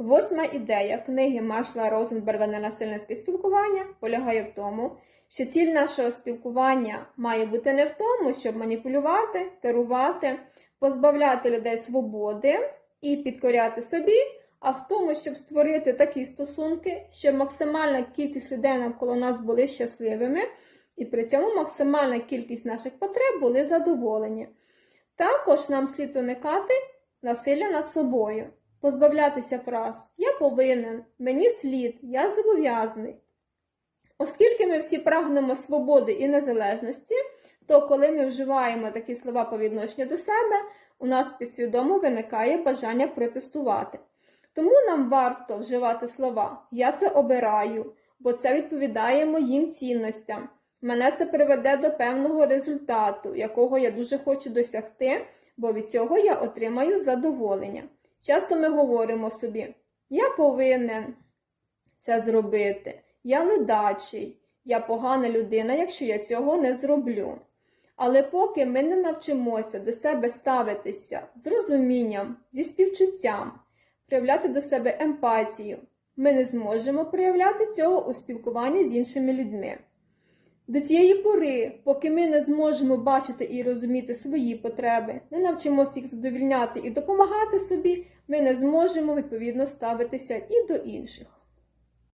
Восьма ідея книги Маршала Розенберга Ненасильницьке спілкування полягає в тому, що ціль нашого спілкування має бути не в тому, щоб маніпулювати, керувати, позбавляти людей свободи і підкоряти собі, а в тому, щоб створити такі стосунки, щоб максимальна кількість людей навколо нас були щасливими, і при цьому максимальна кількість наших потреб були задоволені. Також нам слід уникати насилля над собою, позбавлятися фраз Я повинен, мені слід, я зобов'язаний. Оскільки ми всі прагнемо свободи і незалежності, то коли ми вживаємо такі слова по відношенню до себе, у нас підсвідомо виникає бажання протестувати. Тому нам варто вживати слова Я це обираю, бо це відповідає моїм цінностям. Мене це приведе до певного результату, якого я дуже хочу досягти, бо від цього я отримаю задоволення. Часто ми говоримо собі: Я повинен це зробити, я ледачий, я погана людина, якщо я цього не зроблю. Але поки ми не навчимося до себе ставитися з розумінням, зі співчуттям, проявляти до себе емпатію, ми не зможемо проявляти цього у спілкуванні з іншими людьми. До тієї пори, поки ми не зможемо бачити і розуміти свої потреби, не навчимося їх задовільняти і допомагати собі, ми не зможемо відповідно ставитися і до інших.